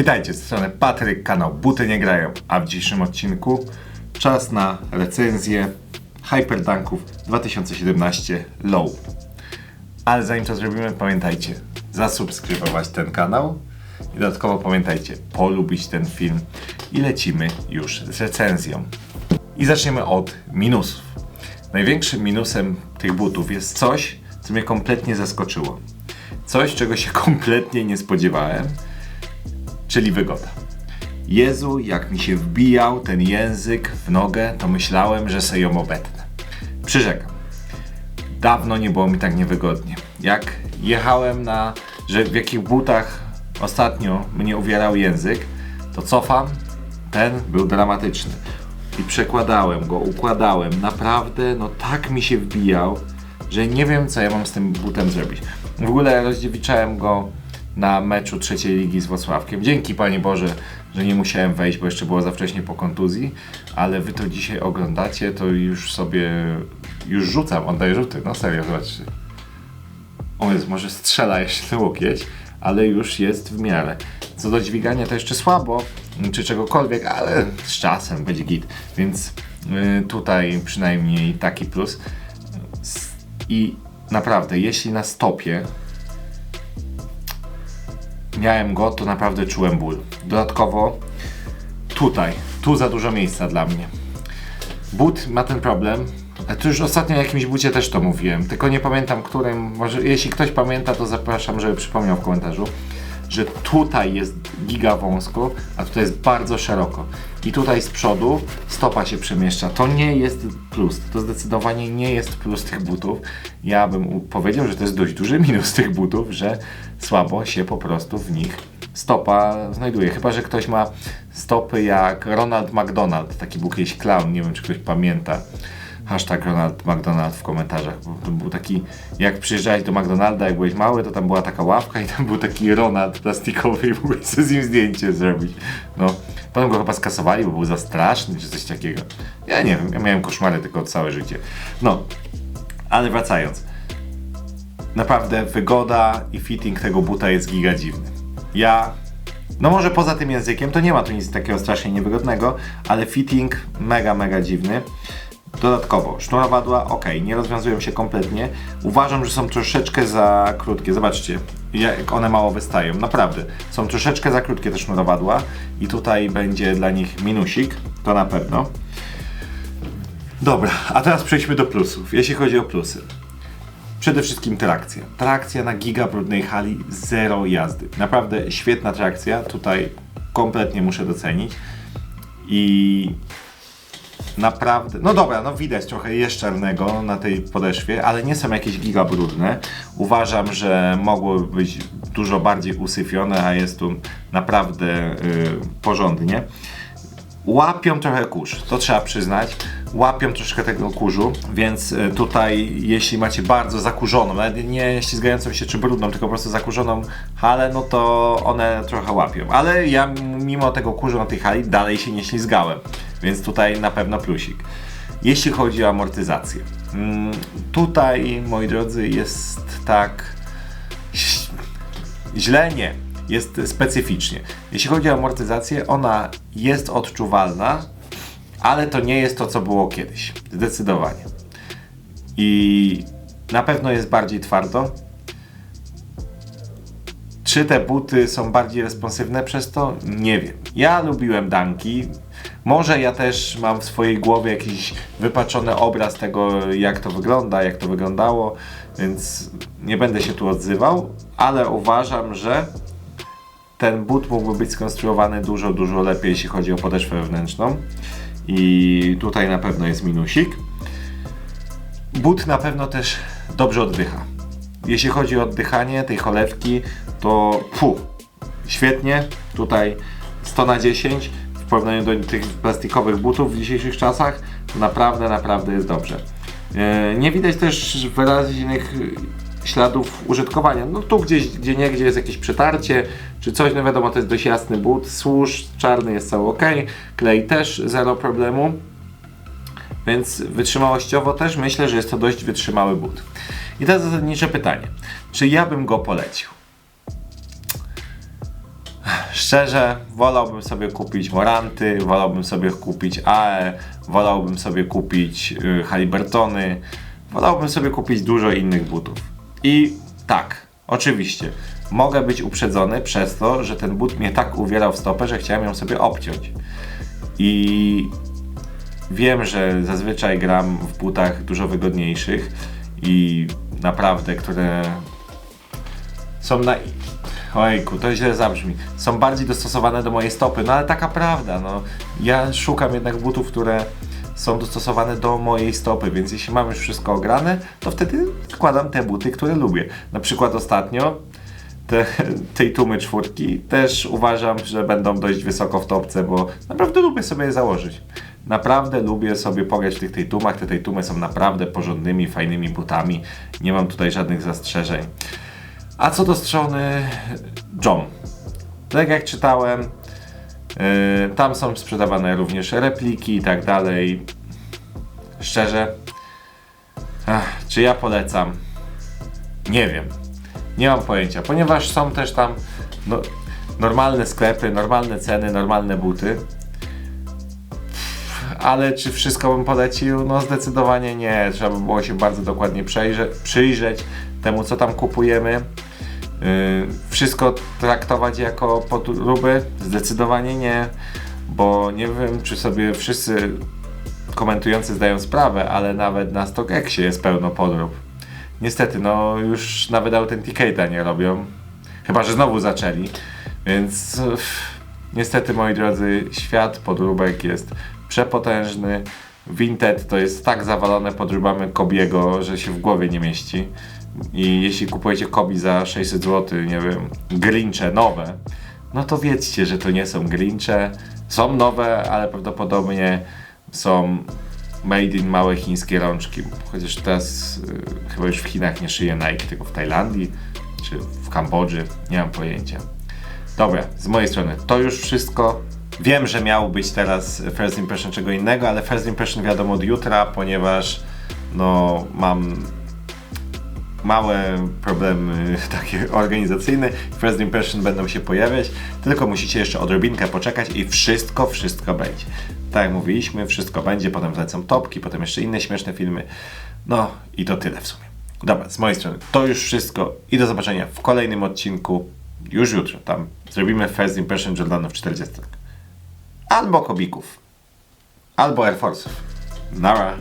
Witajcie, z strony Patryk, kanał Buty Nie Grają, a w dzisiejszym odcinku czas na recenzję Hyperdunków 2017 Low. Ale zanim to zrobimy, pamiętajcie, zasubskrybować ten kanał i dodatkowo pamiętajcie, polubić ten film i lecimy już z recenzją. I zaczniemy od minusów. Największym minusem tych butów jest coś, co mnie kompletnie zaskoczyło. Coś, czego się kompletnie nie spodziewałem, czyli wygoda. Jezu, jak mi się wbijał ten język w nogę, to myślałem, że sobie ją obetnę. Przyrzekam. Dawno nie było mi tak niewygodnie. Jak jechałem na, że w jakich butach ostatnio mnie uwierał język, to cofam, ten był dramatyczny. I przekładałem go, układałem. Naprawdę, no tak mi się wbijał, że nie wiem, co ja mam z tym butem zrobić. W ogóle rozdziewiczałem go na meczu trzeciej ligi z Włocławkiem. Dzięki Panie Boże, że nie musiałem wejść, bo jeszcze było za wcześnie po kontuzji, ale Wy to dzisiaj oglądacie, to już sobie, już rzucam, oddaję rzuty, no serio, zobaczcie. O jest, może strzela jeszcze łokieć, ale już jest w miarę. Co do dźwigania to jeszcze słabo, czy czegokolwiek, ale z czasem będzie git. Więc y, tutaj przynajmniej taki plus. I naprawdę, jeśli na stopie miałem go, to naprawdę czułem ból. Dodatkowo tutaj, tu za dużo miejsca dla mnie. But ma ten problem. Tu już ostatnio o jakimś bucie też to mówiłem, tylko nie pamiętam którym. Może jeśli ktoś pamięta, to zapraszam, żeby przypomniał w komentarzu, że tutaj jest giga wąsko, a tutaj jest bardzo szeroko. I tutaj z przodu stopa się przemieszcza. To nie jest plus. To zdecydowanie nie jest plus tych butów. Ja bym powiedział, że to jest dość duży minus tych butów, że słabo się po prostu w nich stopa znajduje. Chyba, że ktoś ma stopy jak Ronald McDonald, taki był kiedyś clown, nie wiem czy ktoś pamięta. Hashtag Ronald McDonald w komentarzach, to był taki, jak przyjeżdżałeś do McDonalda, jak byłeś mały, to tam była taka ławka i tam był taki Ronald plastikowy i mogłeś sobie z nim zdjęcie zrobić. No, potem go chyba skasowali, bo był za straszny, czy coś takiego. Ja nie wiem, ja miałem koszmary tylko całe życie. No, ale wracając. Naprawdę wygoda i fitting tego buta jest giga dziwny. Ja, no może poza tym językiem, to nie ma tu nic takiego strasznie niewygodnego, ale fitting mega, mega dziwny. Dodatkowo, sznurowadła, ok, nie rozwiązują się kompletnie. Uważam, że są troszeczkę za krótkie. Zobaczcie, jak one mało wystają. Naprawdę, są troszeczkę za krótkie te sznurowadła i tutaj będzie dla nich minusik, to na pewno. Dobra, a teraz przejdźmy do plusów. Jeśli chodzi o plusy. Przede wszystkim trakcja. Trakcja na giga brudnej hali, zero jazdy. Naprawdę świetna trakcja, tutaj kompletnie muszę docenić. I naprawdę, no dobra, no widać trochę jeszczernego na tej podeszwie, ale nie są jakieś giga brudne. Uważam, że mogło być dużo bardziej usyfione, a jest tu naprawdę y, porządnie. Łapią trochę kurz, to trzeba przyznać. Łapią troszkę tego kurzu, więc y, tutaj jeśli macie bardzo zakurzoną, nawet nie ślizgającą się czy brudną, tylko po prostu zakurzoną halę, no to one trochę łapią. Ale ja mimo tego kurzu na tej hali dalej się nie ślizgałem, więc tutaj na pewno plusik. Jeśli chodzi o amortyzację, mm, tutaj moi drodzy jest tak źle nie, jest specyficznie. Jeśli chodzi o amortyzację, ona jest odczuwalna, ale to nie jest to, co było kiedyś. Zdecydowanie. I na pewno jest bardziej twardo. Czy te buty są bardziej responsywne przez to? Nie wiem. Ja lubiłem danki. Może ja też mam w swojej głowie jakiś wypaczony obraz tego, jak to wygląda, jak to wyglądało, więc nie będę się tu odzywał, ale uważam, że ten but mógłby być skonstruowany dużo, dużo lepiej, jeśli chodzi o podeszwę wewnętrzną. I tutaj na pewno jest minusik. But na pewno też dobrze oddycha. Jeśli chodzi o oddychanie tej cholewki, to fu, świetnie. Tutaj 100 na 10 w porównaniu do tych plastikowych butów w dzisiejszych czasach. Naprawdę, naprawdę jest dobrze. E, Nie widać też wyraźnych śladów użytkowania. No tu gdzieś, gdzie nie, gdzie jest jakieś przetarcie, czy coś, no wiadomo, to jest dość jasny but. Służ czarny jest cały ok, klej też zero problemu. Więc wytrzymałościowo też myślę, że jest to dość wytrzymały but. I teraz zasadnicze pytanie. Czy ja bym go polecił? Szczerze, wolałbym sobie kupić Moranty, wolałbym sobie kupić AE, wolałbym sobie kupić y, Halibertony, wolałbym sobie kupić dużo innych butów. I tak, oczywiście, mogę być uprzedzony przez to, że ten but mnie tak uwierał w stopę, że chciałem ją sobie obciąć. I wiem, że zazwyczaj gram w butach dużo wygodniejszych i naprawdę, które są na. Ojku, to źle zabrzmi. Są bardziej dostosowane do mojej stopy, no ale taka prawda, no. Ja szukam jednak butów, które są dostosowane do mojej stopy, więc jeśli mam już wszystko ograne, to wtedy składam te buty, które lubię. Na przykład ostatnio te, tej tumy czwórki też uważam, że będą dość wysoko w topce, bo naprawdę lubię sobie je założyć. Naprawdę lubię sobie pograć w tych tej tumach. Te tej tumy są naprawdę porządnymi, fajnymi butami. Nie mam tutaj żadnych zastrzeżeń. A co do strony John. Tak jak czytałem, yy, tam są sprzedawane również repliki i tak dalej. Szczerze, ach, czy ja polecam? Nie wiem. Nie mam pojęcia, ponieważ są też tam no, normalne sklepy, normalne ceny, normalne buty. Ale czy wszystko bym polecił? No zdecydowanie nie. Trzeba by było się bardzo dokładnie przyjrzeć temu, co tam kupujemy. Yy, wszystko traktować jako podróby? Zdecydowanie nie, bo nie wiem, czy sobie wszyscy komentujący zdają sprawę, ale nawet na StockXie jest pełno podrób. Niestety, no już nawet Authenticate'a nie robią. Chyba, że znowu zaczęli. Więc niestety, moi drodzy, świat podróbek jest przepotężny. Vinted to jest tak zawalone podróbami Kobiego, że się w głowie nie mieści. I jeśli kupujecie Kobi za 600 zł, nie wiem, Grincze nowe, no to wiedzcie, że to nie są Grincze. Są nowe, ale prawdopodobnie są made in małe chińskie rączki. Chociaż teraz y, chyba już w Chinach nie szyje Nike, tylko w Tajlandii czy w Kambodży, nie mam pojęcia. Dobra, z mojej strony to już wszystko. Wiem, że miał być teraz first impression czego innego, ale first impression wiadomo od jutra, ponieważ no mam małe problemy takie organizacyjne. First impression będą się pojawiać, tylko musicie jeszcze odrobinkę poczekać i wszystko, wszystko będzie. Tak jak mówiliśmy, wszystko będzie, potem zlecą topki, potem jeszcze inne śmieszne filmy. No i to tyle w sumie. Dobra, z mojej strony to już wszystko i do zobaczenia w kolejnym odcinku już jutro. Tam zrobimy first impression Jordanów 40. Albo Kobików. Albo Air Force'ów. Nara.